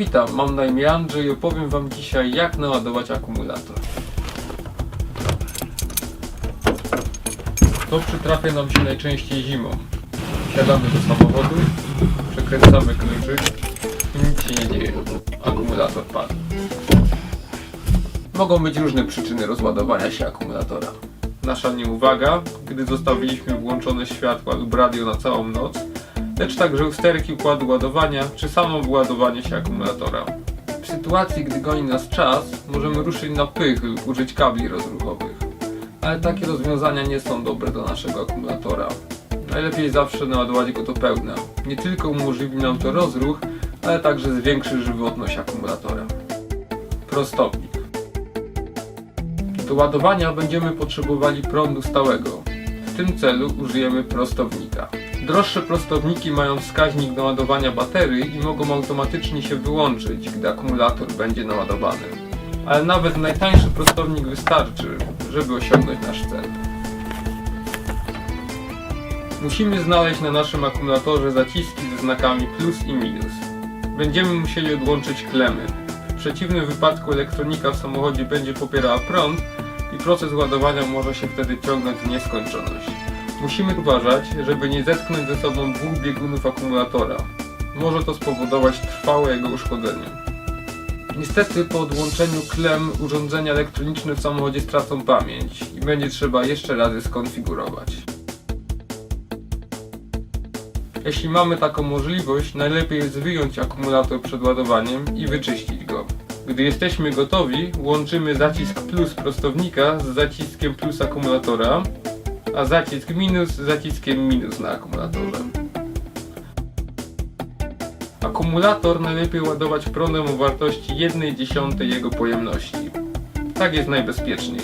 Witam, mam na imię Andrzej i opowiem Wam dzisiaj jak naładować akumulator. To przytrafia nam się najczęściej zimą. Siadamy do samochodu, przekręcamy kluczyk i nic się nie dzieje. Akumulator padł. Mogą być różne przyczyny rozładowania się akumulatora. Nasza nieuwaga, gdy zostawiliśmy włączone światła lub radio na całą noc, lecz także usterki układu ładowania czy samo wyładowanie się akumulatora. W sytuacji, gdy goni nas czas, możemy ruszyć na pych lub użyć kabli rozruchowych. Ale takie rozwiązania nie są dobre do naszego akumulatora. Najlepiej zawsze naładować go do pełna. Nie tylko umożliwi nam to rozruch, ale także zwiększy żywotność akumulatora. Prostownik. Do ładowania będziemy potrzebowali prądu stałego. W tym celu użyjemy prostownika. Droższe prostowniki mają wskaźnik naładowania baterii i mogą automatycznie się wyłączyć, gdy akumulator będzie naładowany. Ale nawet najtańszy prostownik wystarczy, żeby osiągnąć nasz cel. Musimy znaleźć na naszym akumulatorze zaciski ze znakami plus i minus. Będziemy musieli odłączyć klemy. W przeciwnym wypadku elektronika w samochodzie będzie popierała prąd i proces ładowania może się wtedy ciągnąć w nieskończoność. Musimy uważać, żeby nie zetknąć ze sobą dwóch biegunów akumulatora. Może to spowodować trwałe jego uszkodzenie. Niestety po odłączeniu klem urządzenia elektroniczne w samochodzie stracą pamięć i będzie trzeba jeszcze raz je skonfigurować. Jeśli mamy taką możliwość, najlepiej jest wyjąć akumulator przed ładowaniem i wyczyścić go. Gdy jesteśmy gotowi, łączymy zacisk plus prostownika z zaciskiem plus akumulatora, a zacisk minus zaciskiem minus na akumulatorze. Akumulator najlepiej ładować prądem o wartości 1,1 jego pojemności. Tak jest najbezpieczniej.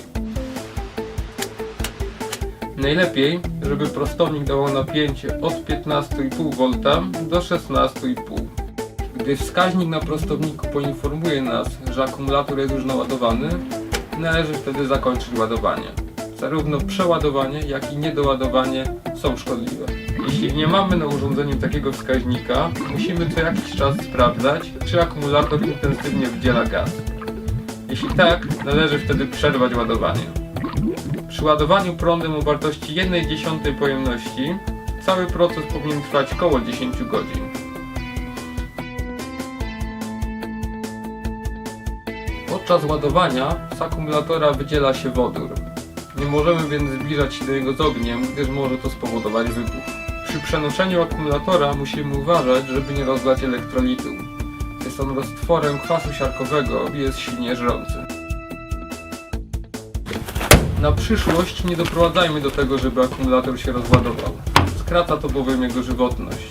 Najlepiej, żeby prostownik dawał napięcie od 15,5 V do 16,5 Gdy wskaźnik na prostowniku poinformuje nas, że akumulator jest już naładowany, należy wtedy zakończyć ładowanie. Zarówno przeładowanie, jak i niedoładowanie są szkodliwe. Jeśli nie mamy na urządzeniu takiego wskaźnika, musimy co jakiś czas sprawdzać, czy akumulator intensywnie wydziela gaz. Jeśli tak, należy wtedy przerwać ładowanie. Przy ładowaniu prądem o wartości 1,1 pojemności cały proces powinien trwać około 10 godzin. Podczas ładowania z akumulatora wydziela się wodór. Nie możemy więc zbliżać się do niego z ogniem, gdyż może to spowodować wybuch. Przy przenoszeniu akumulatora musimy uważać, żeby nie rozlać elektrolitu. Jest on roztworem kwasu siarkowego i jest silnie żrący. Na przyszłość nie doprowadzajmy do tego, żeby akumulator się rozładował. Skraca to bowiem jego żywotność.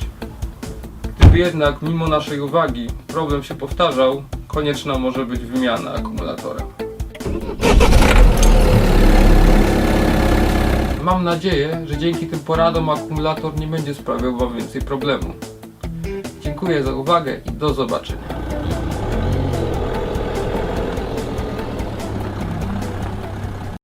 Gdyby jednak mimo naszej uwagi problem się powtarzał, konieczna może być wymiana akumulatora. Mam nadzieję, że dzięki tym poradom akumulator nie będzie sprawiał Wam więcej problemu. Dziękuję za uwagę i do zobaczenia.